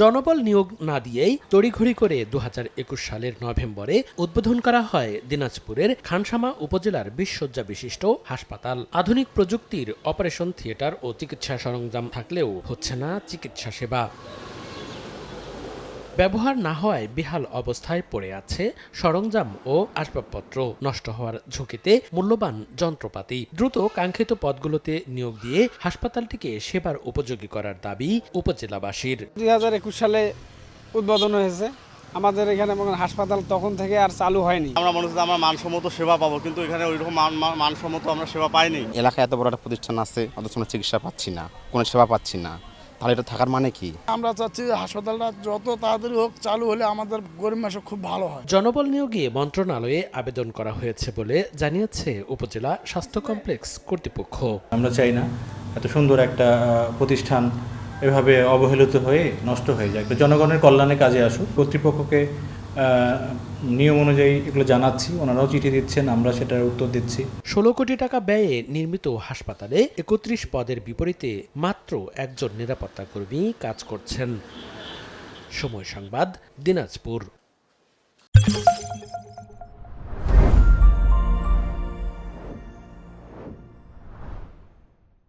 জনবল নিয়োগ না দিয়েই তড়িঘড়ি করে দু হাজার একুশ সালের নভেম্বরে উদ্বোধন করা হয় দিনাজপুরের খানসামা উপজেলার বিশসজ্জা বিশিষ্ট হাসপাতাল। আধুনিক প্রযুক্তির অপারেশন থিয়েটার ও চিকিৎসা সরঞ্জাম থাকলেও হচ্ছে না চিকিৎসা সেবা। ব্যবহার না হওয়ায় বিহাল অবস্থায় পড়ে আছে সরঞ্জাম ও আসবাবপত্র নষ্ট হওয়ার ঝুঁকিতে মূল্যবান যন্ত্রপাতি। দ্রুত কাঙ্ক্ষিত পদগুলোতে নিয়োগ দিয়ে হাসপাতালটিকে সেবার উপযোগী করার দাবি উপজেলাবাসীর। দুই হাজার একুশ সালে উদ্বোধন হয়েছে। আমাদের এখানে হাসপাতাল তখন থেকে আর চালু হয়নি। আমরা মনে হচ্ছে আমরা মানসম্মত সেবা পাবো কিন্তু এখানে ওই রকম মান- মান- মানসম্মত আমরা সেবা পাইনি। এলাকায় এত বড় একটা প্রতিষ্ঠান আছে অথচ আমরা চিকিৎসা পাচ্ছি না কোনো সেবা পাচ্ছি না। তাহলে এটা থাকার মানে কি? আমরা চাচ্ছি যে হাসপাতালটা যত তাড়াতাড়ি হোক চালু হলে আমাদের গরিব মাসে খুব ভালো হয়। জনবল নিয়োগে মন্ত্রণালয়ে আবেদন করা হয়েছে বলে জানিয়েছে উপজেলা স্বাস্থ্য কমপ্লেক্স কর্তৃপক্ষ। আমরা চাই না এত সুন্দর একটা প্রতিষ্ঠান এভাবে অবহেলিত হয়ে নষ্ট হয়ে যায়। জনগণের কল্যাণে কাজে আসুক। কর্তৃপক্ষকে নিয়ম অনুযায়ী এগুলো জানাচ্ছি। ওনারাও চিঠি দিচ্ছেন, আমরা সেটার উত্তর দিচ্ছি। ষোলো কোটি টাকা ব্যয়ে নির্মিত হাসপাতালে একত্রিশ পদের বিপরীতে মাত্র একজন নিরাপত্তা কর্মী কাজ করছেন। সময় সংবাদ, দিনাজপুর।